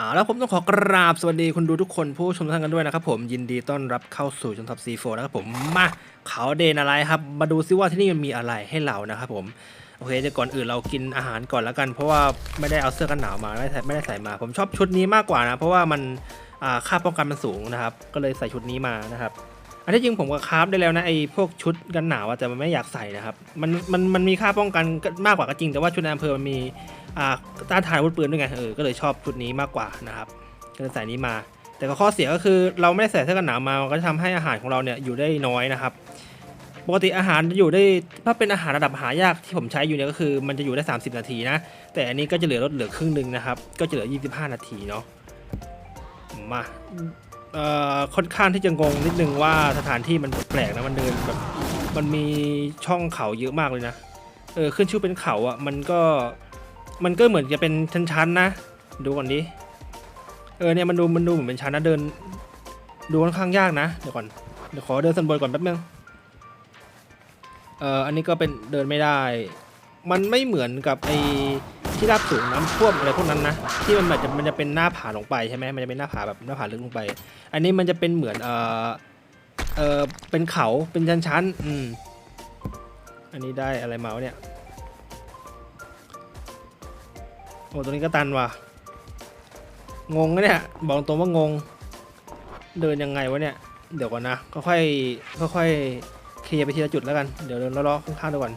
อ่าแล้วผมต้องขอกราบสวัสดีคุณดูทุกคนผู้ชมท่านกันด้วยนะครับผมยินดีต้อนรับเข้าสู่ชนทับซีโฟนะครับผมมาเขาเดนอะไรครับ มาดูซิว่าที่นี่มันมีอะไรให้เรานะครับผมโอเคเดี๋ยวก่อนอื่นเรากินอาหารก่อนแล้วกัน เพราะว่าไม่ได้เอาเสื้อกันหนาวมาไม่ได้ใส่ไม่ได้ใส่มา ผมชอบชุดนี้มากกว่านะ เพราะว่ามันอ่าค่าป้องกันมันสูงนะครับ ก็เลยใส่ชุดนี้มานะครับ อันที่จริงผมก็คราฟได้แล้วนะไอ้พวกชุดกันหนาวอะแต่มันไม่อยากใส่นะครับมันมันมันมีค่าป้องกันมากกว่าก็จริง แต่ว่าชุดในอำเภอมันมี ต้านทานอาวุธปืนด้วยไงเออก็เลยชอบชุดนี้มากกว่านะครับก็เลยใส่นี้มา แต่ก็ข้อเสียก็คือเราไม่ได้ใส่เสื้อกันหนาวมามันก็จะทำให้อาหารของเราเนี่ยอยู่ได้น้อยนะครับปกติอาหารจะอยู่ได้ถ้าเป็นอาหารระดับหายากที่ผมใช้อยู่เนี่ยก็คือ มันจะอยู่ได้ 30 นาทีนะ แต่อันนี้ก็จะเหลือลดเหลือครึ่งหนึ่งนะครับ ก็จะเหลือ 25 นาทีเนาะมาเอ่อค่อนข้างที่จะงงนิดนึงว่าสถานที่มันแปลกนะมันเดินแบบมันมีช่องเขาเยอะมากเลยนะเออขึ้นชื่อเป็นเขาอะ่ะมันก็ มันก็เหมือนจะเป็นชั้นๆนะ ดูก่อนดิเออเนี่ยมันดูมันดูเหมือนเป็นชั้นนะเดิน ดูค่อนข้างยากนะเดี๋ยวก่อนเดี๋ยวขอเดินสันบนก่อนแป๊บนึงเอ่ออันนี้ก็เป็นเดินไม่ได้ มันไม่เหมือนกับไอ้ที่ราบสูงน้ำท่วมอะไรพวกนั้นนะที่มันแบบจะมันจะเป็นหน้าผาลงไปใช่ไหมมันจะเป็นหน้าผาแบบหน้าผาลึกลงไป อันนี้มันจะเป็นเหมือนเอ่อเอ่อเป็นเขาเป็นชั้นๆอืมอันนี้ได้อะไรมาวะเนี่ย โอ้ตรงนี้ก็ตันว่ะ งงนะเนี่ย บอกตรงว่างง เดินยังไงวะเนี่ย เดี๋ยวก่อนนะ ค่อยค่อยๆเคลียร์ไปทีละจุดแล้วกัน เดี๋ยวเดินล้อๆข้างๆดูก่อน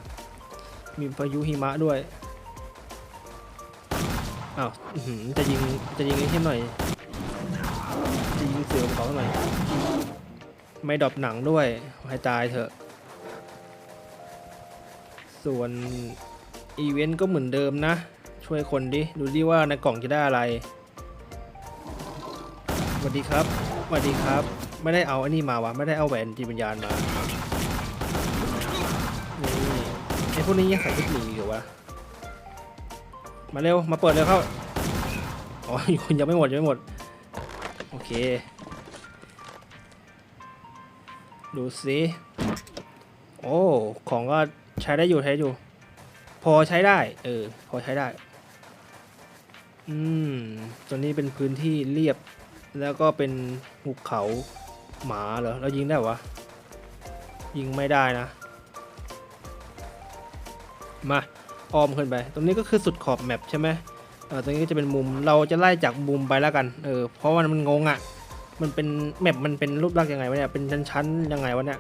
มีพายุหิมะด้วย อ้าวจะยิง จะยิงไอ้เทียหน่อย จะยิงเสือของเขาหน่อย ไม่ดรอปหนังด้วย ให้ตายเถอะ ส่วนอีเวนต์ก็เหมือนเดิมนะ ช่วยคนดิ ดูดิว่าในกล่องจะได้อะไรสวัสดีครับสวัสดีครับ ไม่ได้เอาอันนี้มาวะไม่ได้เอาแหวนจิตวิญญาณมา นี่ไอพวกนี้ยังใส่ชุดหมีอยู่วะ มาเร็ว มาเปิดเลยเข้า อ๋อคุณยังไม่หมดยังไม่หมด โอเค ดูสิโอ้ ของก็ใช้ได้อยู่ใช้อยู่ พอใช้ได้ เออ พอใช้ได้ อืมตัวนี้เป็นพื้นที่เรียบ แล้วก็เป็นหุบเขาหมาเหรอแล้วยิงได้วะ ยิงไม่ได้นะ มาอ้อมขึ้นไป ตรงนี้ก็คือสุดขอบแมปใช่ไหมเออตรงนี้ก็จะเป็นมุมเราจะไล่จากมุมไปแล้วกัน เออเพราะว่ามันงงอะ่ะ มันเป็นแมปมันเป็นรูปลักษณ์ยังไงวะเนี่ยเป็นชั้นๆยังไงวะเนี่ย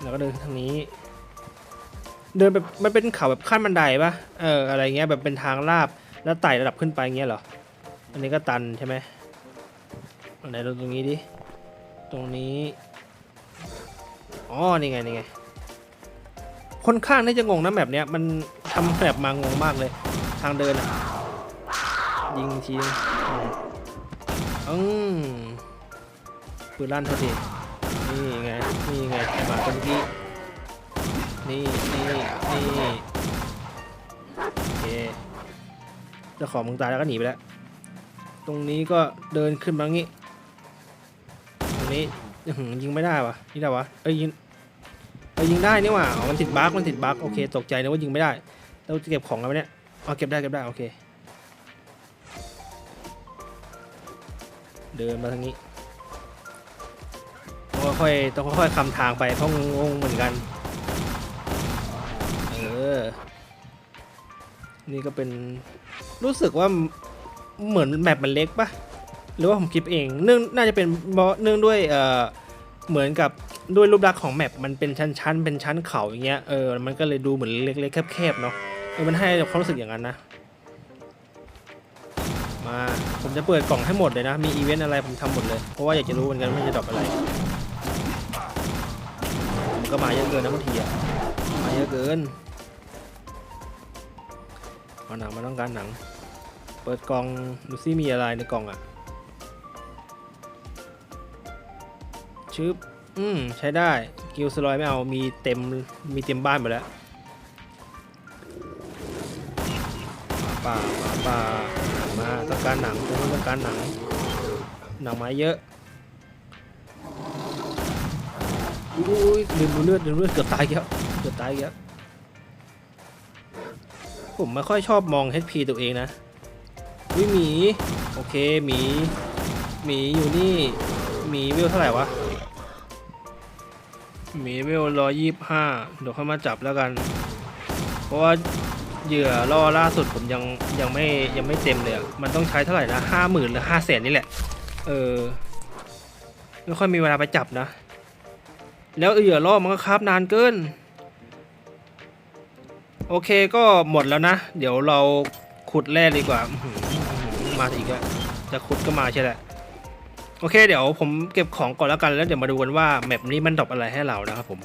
แล้วก็เดินทางนี้ เดินแบบมันเป็นเขาแบบขั้นบันไดปะเอออะไรเงี้ยแบบเป็นทางลาบ แล้วไต่ระดับขึ้นไปเงี้ยเหรอ อันนี้ก็ตันใช่ไหมอันไหนดูตรงนี้ดิ ตรงนี้ อ๋อ นี่ไง นี่ไง ค่อนข้างที่จะงงนะแบบเนี้ย มันทำแบบมางงมากเลย ทางเดินอะยิงทีอืมปืนลั่นเท่าทีนี่ไง นี่ไง มาตัวเมื่อกี้นี่ นี่ นี่ โอเค เจ้าของมึงตายแล้วก็หนีไปแล้ว ตรงนี้ก็เดินขึ้นมางี้ ตรงนี้ยิงไม่ได้วะยิงได้วะ เอ้ยยิงเออยิงได้นี่หว่าอ๋อมันติดบั๊กมันติดบั๊กโอเคตกใจนะว่ายิงไม่ได้แล้วจะเก็บของอะไรเนี่ยอ๋อเก็บได้เก็บได้โอเค เดินมาทางนี้ต้องค่อยๆต้องค่อยคำทางไปเพราะงงเหมือนกัน เออ นี่ก็เป็น รู้สึกว่าเหมือนแมปมันเล็กปะหรือว่าผมคิดเองเนื่องน่าจะเป็นเนื่องด้วยเอ่อเหมือนกับด้วยรูปลักษณ์ของแมปมันเป็นชั้นๆเป็นชั้นเขาอย่างเงี้ยเออมันก็เลยดูเหมือนเล็กๆแคบๆเนาะเออมันให้ความรู้สึกอย่างนั้นนะมาผมจะเปิดกล่องให้หมดเลยนะ มีอีเวนต์อะไรผมทำหมดเลย เพราะว่าอยากจะรู้เหมือนกันว่าจะดรอปอะไรมันก็มาเยอะเกินนะบางทีอะมาเยอะเกิน เอาหนังมาต้องการหนัง เปิดกล่องดูซิมีอะไรในกล่องอะชึบอืมใช้ได้กิลสลอยไม่เอามีเต็มมีเต็มบ้านหมดแล้วหมาป่าหมาป่ามาต้องการหนังตรงนี้ต้องการหนังหนังไม้เยอะอุ้ยลืมดูเลือดลืมเลือดเกือบตายแล้วเกือบตายแล้ว ผมไม่ค่อยชอบมอง HP ตัวเองนะวิหมี โอเคหมีหมีอยู่นี่หมีวิวเท่าไหร่วะหมีวิวร้อยยี่ห้าเดี๋ยวเข้ามาจับแล้วกัน เพราะว่าเหยื่อล่อล่าสุดผมยังยังไม่ยังไม่เต็มเลยมันต้องใช้เท่าไหร่นะห้าหมื่นหรือห้าแสนนี่แหละ เออไม่ค่อยมีเวลาไปจับนะ แล้วเหยื่อล่อมันก็คาบนานเกิน โอเคก็หมดแล้วนะ เดี๋ยวเราขุดแร่ดีกว่า มาอีกแล้วจะขุดก็มาใช่แหละโอเค เดี๋ยวผมเก็บของก่อนแล้วกันแล้วเดี๋ยวมาดูกันว่าแมปนี้มันดรอปอะไรให้เรานะครับผม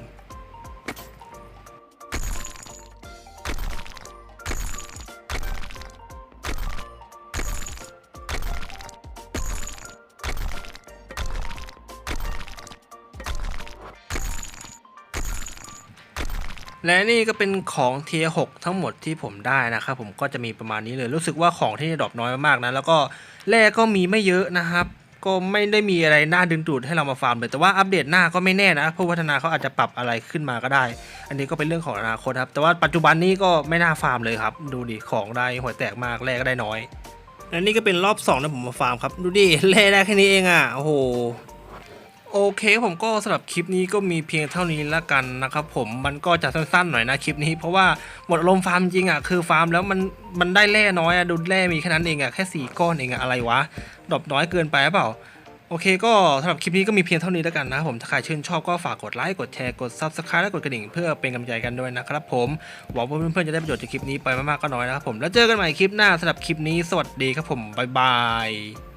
และนี่ก็เป็นของเทียหกทั้งหมดที่ผมได้นะครับผมก็จะมีประมาณนี้เลย รู้สึกว่าของที่ดรอปน้อยมากๆนะ แล้วก็แร่ก็มีไม่เยอะนะครับ ก็ไม่ได้มีอะไรน่าดึงดูดให้เรามาฟาร์มเลยแต่ว่าอัปเดตหน้าก็ไม่แน่นะผู้พัฒนาเขาอาจจะปรับอะไรขึ้นมาก็ได้ อันนี้ก็เป็นเรื่องของอนาคตครับ แต่ว่าปัจจุบันนี้ก็ไม่น่าฟาร์มเลยครับ ดูดิของได้หัวแตกมากแร่ก็ได้น้อยและนี่ก็เป็นรอบ2นะผมมาฟาร์มครับ ดูดิแร่ได้แค่นี้เองอะโอ้โห โอเคผมก็สำหรับคลิปนี้ก็มีเพียงเท่านี้ละกันนะครับผมมันก็จะสั้นๆหน่อยนะคลิปนี้เพราะว่าหมดอารมฟาร์มจริงอะคือฟาร์มแล้วมันมันได้แร่น้อยอะดูแร่มีแค่นั้นเองอะแค่สี่ก้อนเองอะอะไรวะดรอปน้อยเกินไปหรือเปล่าโอเคก็สำหรับคลิปนี้ก็มีเพียงเท่านี้แล้วกันนะครับผมถ้าใครชื่นชอบก็ฝากกดไลค์กดแชร์กด subscribe และกดกระดิ่งเพื่อเป็นกำลังใจกันด้วยนะครับผมหวังว่าเพื่อนๆจะได้ประโยชน์จากคลิปนี้ไปมากๆก็น้อยนะครับผมแล้วเจอกันใหม่คลิปหน้าสำหรับคลิปนี้สวัสดีครับผมบ๊ายบาย